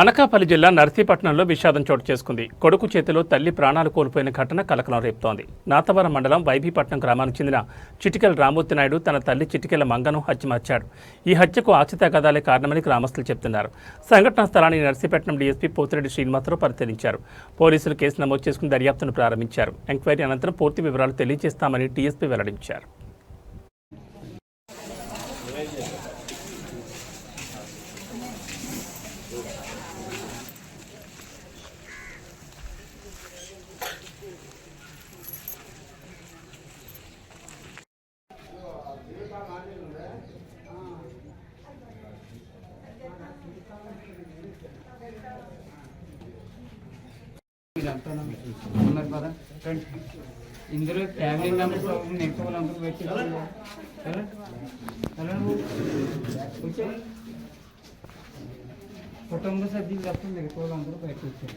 అనకాపల్లి జిల్లా నర్సీపట్నంలో విషాదం చోటు చేసుకుంది. కొడుకు చేతిలో తల్లి ప్రాణాలు కోల్పోయిన ఘటన కలకలం రేపుతోంది. నాతవరం మండలం వైబీపట్నం గ్రామానికి చెందిన చిటికెల రామూర్తి నాయుడు తన తల్లి చిటికెల మంగను హత్యమర్చాడు ఈ హత్యకు ఆచితగదాలే కారణమని గ్రామస్తులు చెబుతున్నారు సంఘటనా స్థలాన్ని నర్సీపట్నం డీఎస్పీ పోతిరెడ్డి శ్రీనివాసరావు పరిశీలించారు. పోలీసులు కేసు నమోదు చేసుకుని దర్యాప్తును ప్రారంభించారు. ఎంక్వైరీ అనంతరం పూర్తి వివరాలు తెలియజేస్తామని డీఎస్పీ వెల్లడించారు. ఉన్నారు కదా? ఇందులో ఫ్యామిలీ మెంబర్స్ నెక్స్ట్ వాళ్ళందరూ పెట్టి కుటుంబ సభ్యులు తప్ప మిగతా వాళ్ళందరూ బయట వచ్చారు.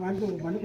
మంచి మండి